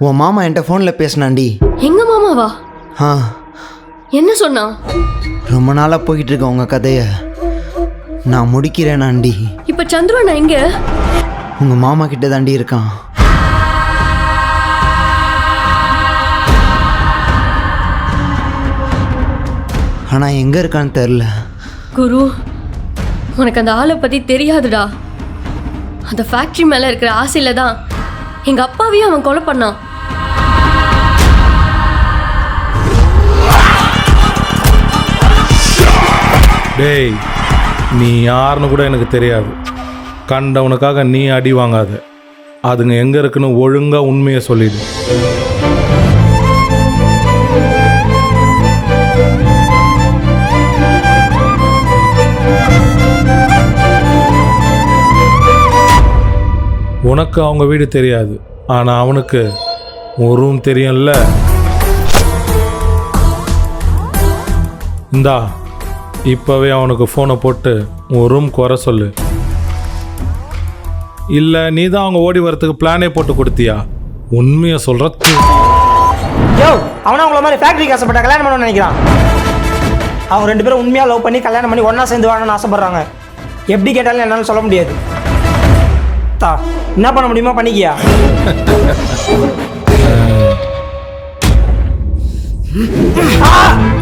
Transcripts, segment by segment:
உன் மாமா என்கிட்ட ஃபோனில் பேசினாண்டி எங்க மாமாவா? ஆ. என்ன சொன்னா? ரொம்ப நாளாக போய்கிட்டு இருக்க உங்கள் கதையை. நான் முடிக்கிறேனாண்டி. இப்ப சந்துரு அண்ணா எங்க? உங்கள் மாமா கிட்ட தாண்டி இருக்கான். ஆனால் எங்கே இருக்கான்னு தெரில குரு உனக்கு அந்த ஆளை பத்தி தெரியாதுடா. அந்த ஃபேக்டரி மேல இருக்கிற ஆசையில தான் எங்க அப்பாவையும் அவன் கொலை பண்ணான். டேய் நீ யாருன்னு கூட எனக்கு தெரியாது. கண்டவனுக்காக நீ அடி வாங்காத. அதுங்க எங்கே இருக்குன்னு ஒழுங்காக உண்மையை சொல்லிடு. உனக்கு அவங்க வீடு தெரியாது. ஆனால் அவனுக்கு ஒரு ரூம் தெரியும்ல. இந்தா இப்போவே அவனுக்கு ஃபோனை போட்டு உன் ரூம் குறை சொல்லு. இல்லை நீ தான் அவங்க ஓடி வரத்துக்கு பிளானே போட்டு கொடுத்தியா? உண்மையை சொல்கிற யோ அவனா உங்களை மாதிரி ஃபேக்ட்ரிக்கு ஆசைப்பட்ட கல்யாணம் பண்ணணும்னு நினைக்கிறான். அவங்க ரெண்டு பேரும் உண்மையாக லவ் பண்ணி கல்யாணம் பண்ணி ஒன்றா சேர்ந்து வாழணும்னு ஆசைப்படுறாங்க. எப்படி கேட்டாலும் என்னால் சொல்ல முடியாது. தா என்ன பண்ண முடியுமோ பண்ணிக்கியா?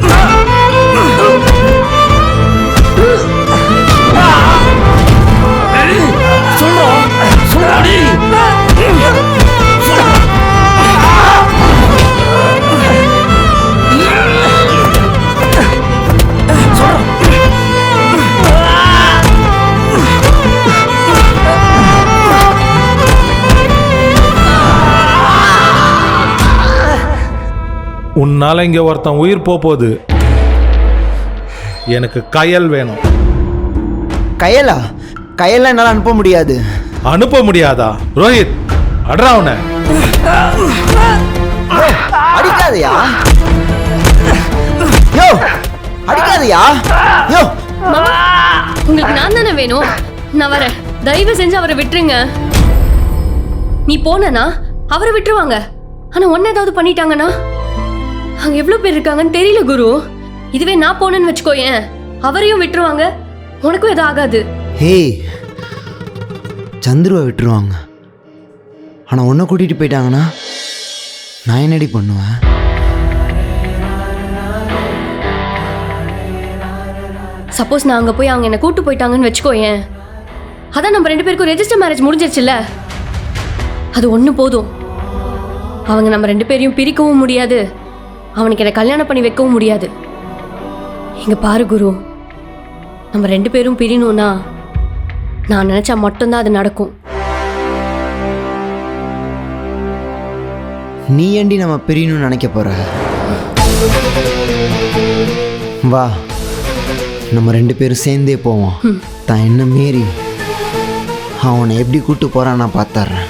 உன்னால இங்கே ஒருத்தன் உயிர் போக போகுது. எனக்கு கயல் வேணும். கையலா? கையெல்லாம் என்னால் அனுப்ப முடியாது. அனுப்ப முடியாதா? ரோஹித் அட்ரா அவனை. அடிக்காதயா? யோ அடிக்காதயா? யோ. உங்களுக்கு நான் தானே வேணும்? நான் வரேன். தயவு செஞ்சு அவரை விட்டுருங்க. நீ போனனா? அவரை விட்டுருவாங்க. ஆனா ஒன்னு ஏதாவது பண்ணிட்டாங்கன்னா? அங்க எவ்வளவு பேர் இருக்காங்கன்னு தெரியல குரு. இதுவே நான் போனேன்னு வச்சுக்கோயேன். அவரையும் விட்டுருவாங்க. உனக்கும் எதுவும் ஆகாது. ஹேய் சந்துருவை விட்டுருவாங்க. ஆனால் உன்னை கூட்டிகிட்டு போயிட்டாங்கன்னா நான் என்னடி பண்ணுவேன்? சப்போஸ் நான் அங்க போய் அவங்க என்ன கூட்டு போயிட்டாங்கன்னு வச்சுக்கோயேன். அதான் நம்ம ரெண்டு பேருக்கும் ரெஜிஸ்டர் மேரேஜ் முடிஞ்சிருச்சுல்ல? அது ஒன்று போதும். அவங்க நம்ம ரெண்டு பேரையும் பிரிக்கவும் முடியாது. அவனுக்கு என்னை கல்யாணம் பண்ணி வைக்கவும் முடியாது. இங்க பாரு குரு. நம்ம ரெண்டு பேரும் பிரியணும்னா நான் நினைச்சா மட்டும்தான் அது நடக்கும். நீ ஏண்டி நம்ம பிரியணும்னு நினைக்க போற? வா. நம்ம ரெண்டு பேரும் சேர்ந்தே போவோம். தான் என்ன மீறி? அவனை எப்படி கூட்டு போறான் நான் பார்த்துட்றேன்